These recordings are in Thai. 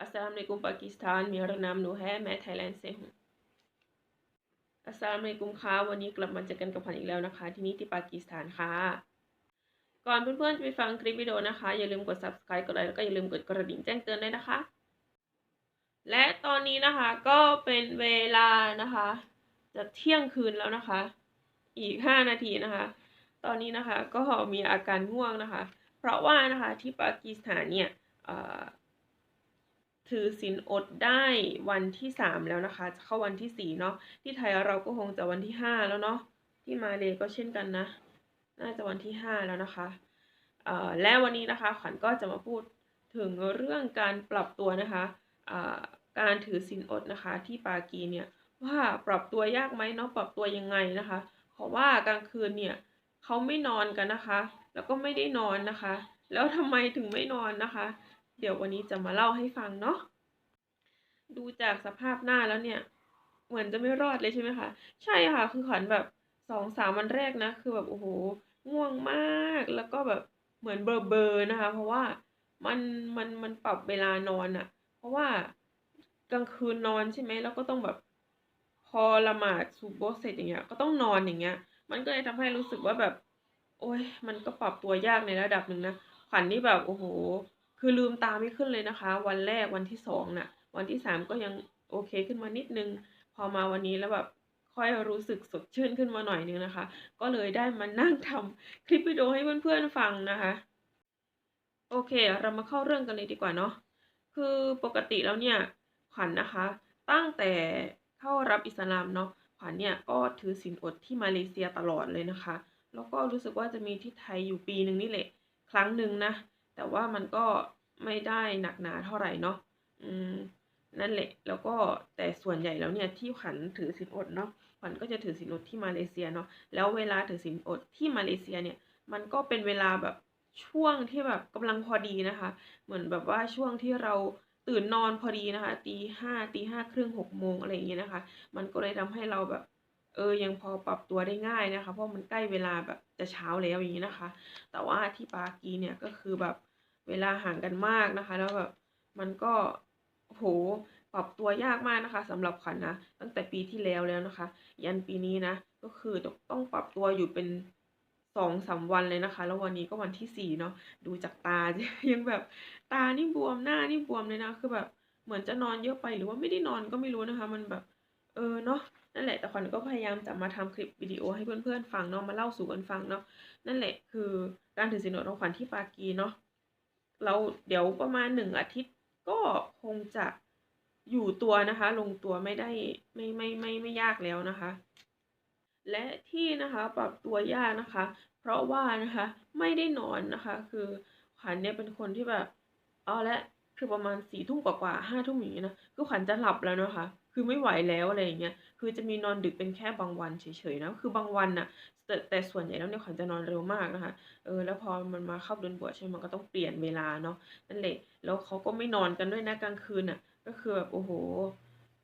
अस्सलाम वालेकुम पाकिस्तान मेरा नाम नूह है मैं थाईलैंड से हूँ อัสสลามุอะลัยกุมค่ะวันนี้กลับมาเจอกันกับขวัญอีกแล้วนะคะ ที่นี่ที่ปากีสถานค่ะ ก่อนเพื่อนๆจะไปฟังคลิปวิดีโอนะคะ อย่าลืมกด subscribe กดไลค์แล้วก็อย่าลืมกดกระดิ่งแจ้งเตือนด้วยนะคะ และตอนนี้นะคะก็เป็นเวลานะคะ จะเที่ยงคืนแล้วนะคะ อีก 5 นาทีนะคะ ตอนนี้นะคะก็มีอาการง่วงนะคะ เพราะว่านะคะที่ปากีสถานเนี่ยเอ่อ ถือศีลอดได้วันที่สามแล้วนะคะ จะเข้าวันที่สี่เนาะที่ไทยเราก็คงจะวันที่ห้าแล้วเนาะที่มาเลก็เช่นกันนะ น่าจะวันที่ห้าแล้วนะคะเอ่อและวันนี้นะคะขวัญก็จะมาพูดถึงเรื่องการปรับตัวนะคะเอ่อการถือศีลอดนะคะ ที่ปากีเนี่ยว่าปรับตัวยากไหมเนาะปรับตัวยังไงนะคะเพราะว่ากลางคืนเนี่ยเขาไม่นอนกันนะคะ แล้วก็ไม่ได้นอนนะคะ แล้วทำไมถึงไม่นอนนะคะ เดี๋ยววันนี้จะมาเล่าให้ฟังเนาะดูจากสภาพหน้าแล้วเนี่ย เหมือนจะไม่รอดเลยใช่ไหมคะ ใช่ค่ะ คือขวัญแบบสองสามวันแรกนะ คือแบบโอ้โหง่วงมากแล้วก็แบบเหมือนเบลอเบอร์นะคะ เพราะว่ามันมันมันปรับเวลานอนอะเพราะว่ากลางคืนนอนใช่ไหมแล้วก็ต้องแบบพอละหมาดซูโบเสร็จอย่างเงี้ย ก็ต้องนอนอย่างเงี้ย มันก็เลยทำให้รู้สึกว่าแบบ โอ้ยมันก็ปรับตัวยากในระดับหนึ่งนะขวัญนี่แบบโอ้โห คือลืมตาไม่ขึ้นเลยนะคะ วันแรกวันที่สองน่ะ วันที่สามก็ยังโอเคขึ้นมานิดนึง พอมาวันนี้แล้วแบบค่อยรู้สึกสดชื่นขึ้นมาหน่อยนึงนะคะ ก็เลยได้มานั่งทำคลิปวิดีโอให้เพื่อนๆฟังนะคะ โอเค เรามาเข้าเรื่องกันเลยดีกว่าเนาะคือปกติแล้วเนี่ยขวัญนะคะ ตั้งแต่เข้ารับอิสลามเนาะขวัญเนี่ยก็ถือศีลอดที่มาเลเซียตลอดเลยนะคะ แล้วก็รู้สึกว่าจะมีที่ไทยอยู่ปีหนึ่งนี่แหละ ครั้งหนึ่งนะ แต่ว่ามันก็ไม่ได้หนักหนาเท่าไหร่เนาะอืมนั่นแหละ แล้วก็แต่ส่วนใหญ่แล้วเนี่ยที่ขวัญถือศีลอดเนาะขวัญก็จะถือศีลอดที่มาเลเซียเนาะแล้วเวลาถือศีลอดที่มาเลเซียเนี่ย มันก็เป็นเวลาแบบช่วงที่แบบกำลังพอดีนะคะ เหมือนแบบว่าช่วงที่เราตื่นนอนพอดีนะคะตีห้าตีห้าครึ่งหกโมงอะไรอย่างเงี้ยนะคะ มันก็เลยทำให้เราแบบ เออยังพอปรับตัวได้ง่ายนะคะ เพราะมันใกล้เวลาแบบจะเช้าแล้วอย่างนี้ยนะคะ แต่ว่าที่ปากีเนี่ยก็คือแบบ เวลาห่างกันมากนะคะ แล้วแบบมันก็โหปรับตัวยากมากนะคะสำหรับขวัญนะตั้งแต่ปีที่แล้วแล้วนะคะ ยันปีนี้นะ ก็คือต้องปรับตัวอยู่เป็นสองสามวันเลยนะคะ แล้ววันนี้ก็วันที่สี่เนาะดูจากตายังแบบตานี่บวมหน้านี่บวมเลยนะคือแบบเหมือนจะนอนเยอะไปหรือว่าไม่ได้นอนก็ไม่รู้นะคะ มันแบบเออเนาะนั่นแหละแต่ขวัญก็พยายามจะมาทำคลิปวิดีโอให้เพื่อนๆฟังเนาะมาเล่าสู่กันฟังเนาะนั่นแหละคือการถือศีลอดของขวัญที่ปากีเนาะ เราเดี๋ยวประมาณหนึ่งอาทิตย์ก็คงจะอยู่ตัวนะคะ ลงตัวไม่ได้ไม่ไม่ไม่ไม่ยากแล้วนะคะ และที่นะคะปรับตัวยากนะคะ เพราะว่านะคะไม่ได้นอนนะคะ คือขวัญเนี่ยเป็นคนที่แบบเอาละคือประมาณสี่ทุ่มกว่าๆห้าทุ่มอย่างนี้นะคือขวัญจะหลับแล้วนะคะ คือไม่ไหวแล้วอะไรอย่างเงี้ย คือจะมีนอนดึกเป็นแค่บางวันเฉยๆนะคือบางวันน่ะแต่แต่ส่วนใหญ่แล้วเนี่ยขวัญจะนอนเร็วมากนะคะเออแล้วพอมันมาเข้าเดือนบวชใช่ไหมมันก็ต้องเปลี่ยนเวลาเนาะนั่นแหละแล้วเขาก็ไม่นอนกันด้วยนะกลางคืนน่ะ ก็คือแบบโอ้โห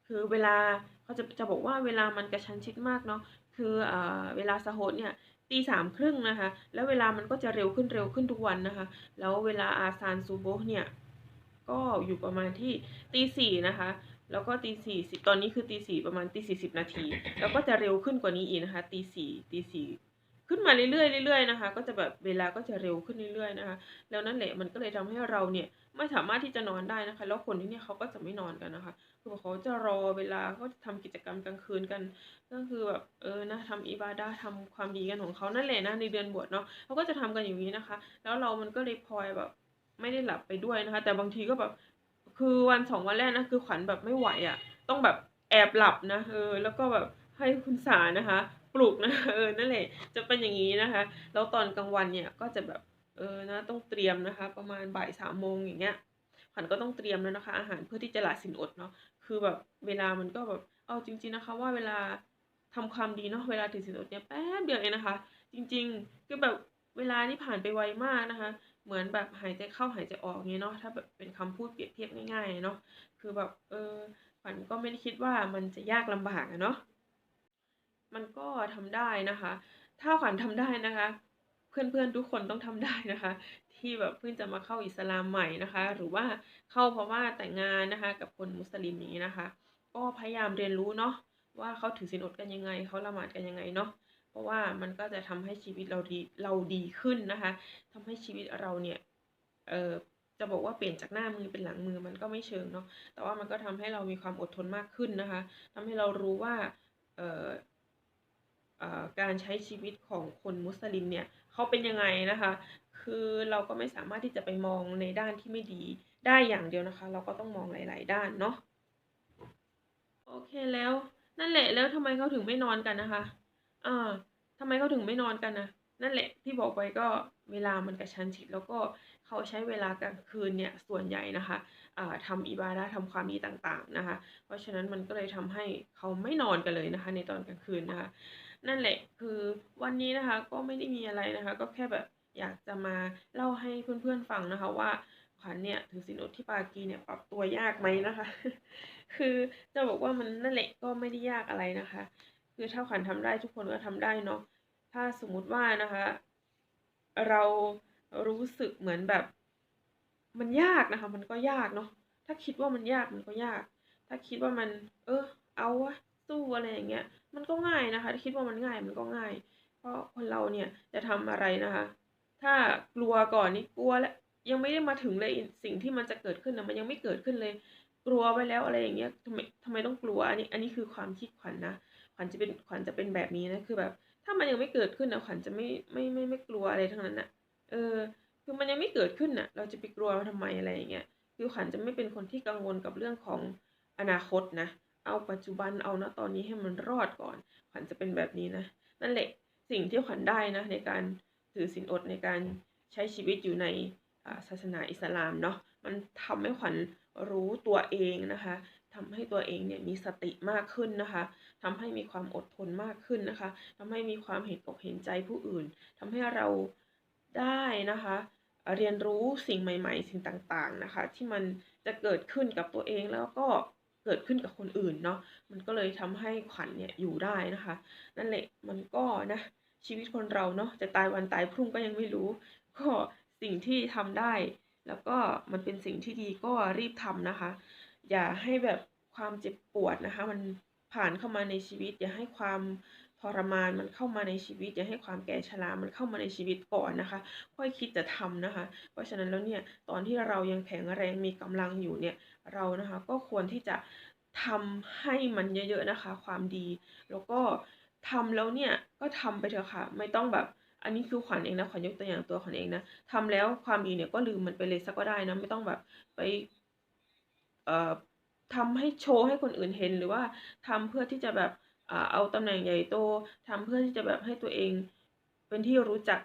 คือเวลาเขาจะจะบอกว่าเวลามันกระชั้นชิดมากเนาะคืออ่าเวลาสะโฮดเนี่ยตีสามครึ่งนะคะ แล้วเวลามันก็จะเร็วขึ้นเร็วขึ้นทุกวันนะคะ แล้วเวลาอาซานซูโบเนี่ย ก็อยู่ประมาณที่ตีสี่นะคะ แล้วก็ตีสี่สิบตอนนี้คือตีสี่ประมาณตีสี่สิบนาที แล้วก็จะเร็วขึ้นกว่านี้อีกนะคะตีสี่ตีสี่ขึ้นมาเรื่อยๆเรื่อยๆนะคะ ก็จะแบบเวลาก็จะเร็วขึ้นเรื่อยๆนะคะ แล้วนั่นแหละมันก็เลยทำให้เราเนี่ยไม่สามารถที่จะนอนได้นะคะ แล้วคนที่เนี่ยเขาก็จะไม่นอนกันนะคะคือเขาจะรอเวลาเขาจะทำกิจกรรมกลางคืนกัน ก็คือแบบเออนะทำอิบาดาทำความดีกันของเขานั่นแหละนะในเดือนบวชเนาะเขาก็จะทำกันอย่างนี้นะคะ แล้วเรามันก็เลยพลอยแบบไม่ได้หลับไปด้วยนะคะ แต่บางทีก็แบบ คือวันสองวันแรกนะคือขวัญแบบไม่ไหวอะ่ะ ต้องแบบแอบหลับนะเออแล้วก็แบบให้คุณสานะคะ ปลุกนะเออนั่นแหละจะเป็นอย่างนี้นะคะ แล้วตอนกลางวันเนี่ยก็จะแบบเออนะต้องเตรียมนะคะ ประมาณบ่ายสามโมงอย่างเงี้ยขวัญก็ต้องเตรียมแล้วนะคะ อาหารเพื่อที่จะละสินอดเนาะคือแบบเวลามันก็แบบเอาจริง ๆนะคะ ว่าเวลาทำความดีเนาะเวลาถือสินอดเนี่ยแป๊บเดียวเองนะคะ จริงๆคือแบบเวลานี่ผ่านไปไวมากนะคะ เหมือนแบบหายใจเข้าหายใจออกเงี้ยเนาะถ้าแบบเป็นคำพูดเปรียบเทียบง่ายๆเนาะคือแบบเออขวัญก็ไม่ได้คิดว่ามันจะยากลำบากอะเนาะมันก็ทำได้นะคะ ถ้าขวัญทำได้นะคะ เพื่อนๆทุกคนต้องทำได้นะคะทที่แบบเพิ่งจะมาเข้าอิสลามใหม่นะคะ หรือว่าเข้าเพราะว่าแต่งงานนะคะ กับคนมุสลิมอย่างนี้นะคะ ก็พยายามเรียนรู้เนาะว่าเขาถือศีลอดกันยังไงเขาละหมาดกันยังไงเนาะ เพราะว่ามันก็จะทำให้ชีวิตเราดีเราดีขึ้นนะคะทำให้ชีวิตเราเนี่ยเออจะบอกว่าเปลี่ยนจากหน้ามือเป็นหลังมือมันก็ไม่เชิงเนาะแต่ว่ามันก็ทำให้เรามีความอดทนมากขึ้นนะคะทำให้เรารู้ว่าเอ่อการใช้ชีวิตของคนมุสลิมเนี่ยเขาเป็นยังไงนะคะ คือเราก็ไม่สามารถที่จะไปมองในด้านที่ไม่ดีได้อย่างเดียวนะคะ เราก็ต้องมองหลาย ๆ ด้านเนาะโอเคแล้วนั่นแหละแล้วทำไมเขาถึงไม่นอนกันนะคะ อ่าทำไมเขาถึงไม่นอนกันนะนั่นแหละที่บอกไปก็เวลามันกระชั้นชิดแล้วก็เขาใช้เวลากลางคืนเนี่ยส่วนใหญ่นะคะอ่าทำอิบาดะห์ทำความดีต่างๆนะคะ เพราะฉะนั้นมันก็เลยทำให้เขาไม่นอนกันเลยนะคะ ในตอนกลางคืนนะคะนั่นแหละคือวันนี้นะคะก็ไม่ได้มีอะไรนะคะ ก็แค่แบบอยากจะมาเล่าให้เพื่อนๆฟังนะคะว่าขวัญเนี่ยถือศีลอดที่ปากีเนี่ยปรับตัวยากไหมนะคะ คือจะบอกว่ามันนั่นแหละก็ไม่ได้ยากอะไรนะคะ คือถ้าขวัญทำได้ทุกคนก็ทำได้เนาะถ้าสมมุติว่านะคะ เรารู้สึกเหมือนแบบ มันยากนะคะ มันก็ยากเนาะถ้าคิดว่ามันยากมันก็ยาก ถ้าคิดว่ามัน เออ เอาวะสู้อะไรอย่างเงี้ย มันก็ง่ายนะคะ ถ้าคิดว่ามันง่ายมันก็ง่าย เพราะคนเราเนี่ยจะทำอะไรนะคะ ถ้ากลัวก่อนนี่กลัวแล้วยังไม่ได้มาถึงเลยสิ่งที่มันจะเกิดขึ้นนะมันยังไม่เกิดขึ้นเลย กลัวไปแล้วอะไรอย่างเงี้ยทำไมทำไมต้องกลัวอันนี้ อันนี้คือความคิดขวัญนะ ขวัญจะเป็นขวัญจะเป็นแบบนี้นะคือแบบ ถ้ามันยังไม่เกิดขึ้นนะขวัญจะไม่ไม่ไม่ไม่กลัวอะไรทั้งนั้นนะเออ คือมันยังไม่เกิดขึ้นน่ะเราจะไปกลัวมันทำไมอะไรอย่างเงี้ยคือขวัญจะไม่เป็นคนที่กังวลกับเรื่องของอนาคตนะเอาปัจจุบันเอาณตอนนี้ให้มันรอดก่อน ขวัญจะเป็นแบบนี้นะนั่นแหละสิ่งที่ขวัญได้นะในการถือศีลอดในการใช้ชีวิตอยู่ในศาสนาอิสลามเนาะมันทำให้ขวัญรู้ตัวเองนะคะ ทำให้ตัวเองเนี่ยมีสติมากขึ้นนะคะทำให้มีความอดทนมากขึ้นนะคะทำให้มีความเห็นอกเห็นใจผู้อื่นทำให้เราได้นะคะ เรียนรู้สิ่งใหม่ ๆ สิ่งต่างๆนะคะ ที่มันจะเกิดขึ้นกับตัวเองแล้วก็เกิดขึ้นกับคนอื่นเนาะมันก็เลยทำให้ขวัญเนี่ยอยู่ได้นะคะ นั่นแหละมันก็นะชีวิตคนเราเนาะจะตายวันตายพรุ่งก็ยังไม่รู้ ก็สิ่งที่ทำได้ แล้วก็มันเป็นสิ่งที่ดีก็รีบทำนะคะ อย่าให้แบบความเจ็บปวดนะคะ มันผ่านเข้ามาในชีวิต อย่าให้ความทรมานมันเข้ามาในชีวิต อย่าให้ความแก่ชรา มันเข้ามาในชีวิตก่อนนะคะ ค่อยคิดจะทำนะคะ เพราะฉะนั้นแล้วเนี่ยตอนที่เรายังแข็งแรงมีกำลังอยู่เนี่ยเรานะคะก็ควรที่จะทำให้มันเยอะๆนะคะ ความดี แล้วก็ทำแล้วเนี่ยก็ทำไปเถอะค่ะ ไม่ต้องแบบอันนี้คือขวัญเองนะขวัญยกตัวอย่างตัวขวัญเองนะทำแล้วความดีเนี่ยก็ลืมมันไปเลยสักก็ได้นะไม่ต้องแบบไป ทำให้โชว์ให้คนอื่นเห็นหรือว่าทำเพื่อที่จะแบบเอาตำแหน่งใหญ่โตทำเพื่อที่จะแบบให้ตัวเองเป็นที่รู้จัก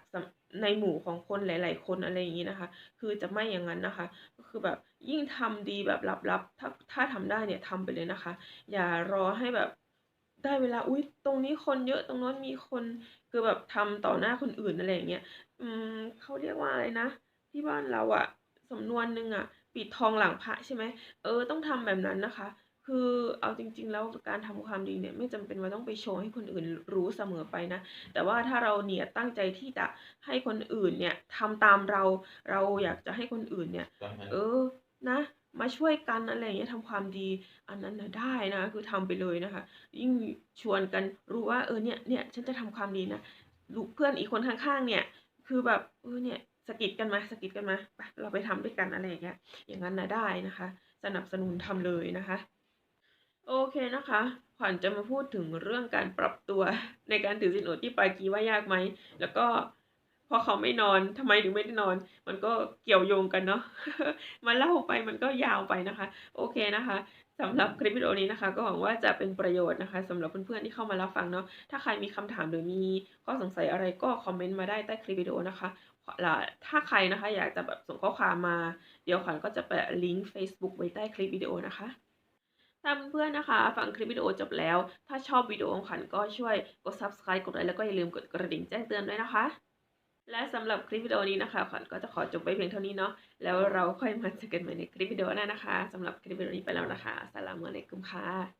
ในหมู่ของคนหลาย ๆ คนอะไรอย่างนี้นะคะ คือจะไม่อย่างนั้นนะคะ ก็คือแบบยิ่งทำดีแบบลับๆถ้าถ้าทำได้เนี่ยทำไปเลยนะคะ อย่ารอให้แบบได้เวลาอุ้ยตรงนี้คนเยอะตรงโน้นมีคนคือแบบทำต่อหน้าคนอื่นอะไรอย่างเงี้ยอืมเขาเรียกว่าอะไรนะ ที่บ้านเราอะสำนวนหนึ่งอะ ปิดทองหลังพระใช่ไหมเออต้องทำแบบนั้นนะคะ คือเอาจริง ๆ แล้วการทำความดีเนี่ยไม่จำเป็นว่าต้องไปโชว์ให้คนอื่นรู้เสมอไปนะ แต่ว่าถ้าเราเนี่ยตั้งใจที่จะให้คนอื่นเนี่ยทำตามเราเราอยากจะให้คนอื่นเนี่ย เออนะมาช่วยกันอะไรอย่างเงี้ยทำความดี อันนั้นนะได้นะคือทำไปเลยนะคะ ยิ่งชวนกันรู้ว่าเออเนี่ยเนี่ยฉันจะทำความดีนะลูกเพื่อนอีกคนข้างๆ เนี่ย คือแบบเออเนี่ย สะกิดกันมาสะกิดกันมาไปเราไปทำด้วยกันอะไรอย่างเงี้ย อย่างนั้นนะได้นะคะ สนับสนุนทำเลยนะคะ โอเคนะคะขวัญจะมาพูดถึงเรื่องการปรับตัวในการถือศีลอดที่ปากีว่ายากไหม แล้วก็พอเขาไม่นอนทำไมถึงไม่ได้นอน มันก็เกี่ยวโยงกันเนาะมาเล่าไปมันก็ยาวไปนะคะ โอเคนะคะสำหรับคลิปวิดีโอนี้นะคะ ก็หวังว่าจะเป็นประโยชน์นะคะสำหรับเพื่อนๆที่เข้ามารับฟังเนาะถ้าใครมีคำถามหรือมีข้อสงสัยอะไรก็คอมเมนต์มาได้ใต้คลิปวิดีโอนะคะ ถ้าใครนะคะ อยากจะแบบส่งข้อความมา เดี๋ยวขวัญก็จะแปะลิงก์ Facebook ไว้ใต้คลิปวิดีโอนะคะถ้าเพื่อนๆนะคะ ฟังคลิปวิดีโอจบแล้ว ถ้าชอบวิดีโอของขวัญก็ช่วยกด subscribe กดไลค์แล้วก็อย่าลืมกดกระดิ่งแจ้งเตือนด้วยนะคะ และสำหรับคลิปวิดีโอนี้นะคะขวัญก็จะขอจบไว้เพียงเท่านี้เนาะแล้วเราค่อยมาเจอกันใหม่ในคลิปวิดีโอหน้านะคะสำหรับคลิปวิดีโอนี้ไปแล้วนะคะสลามอะลัยกุมค่ะ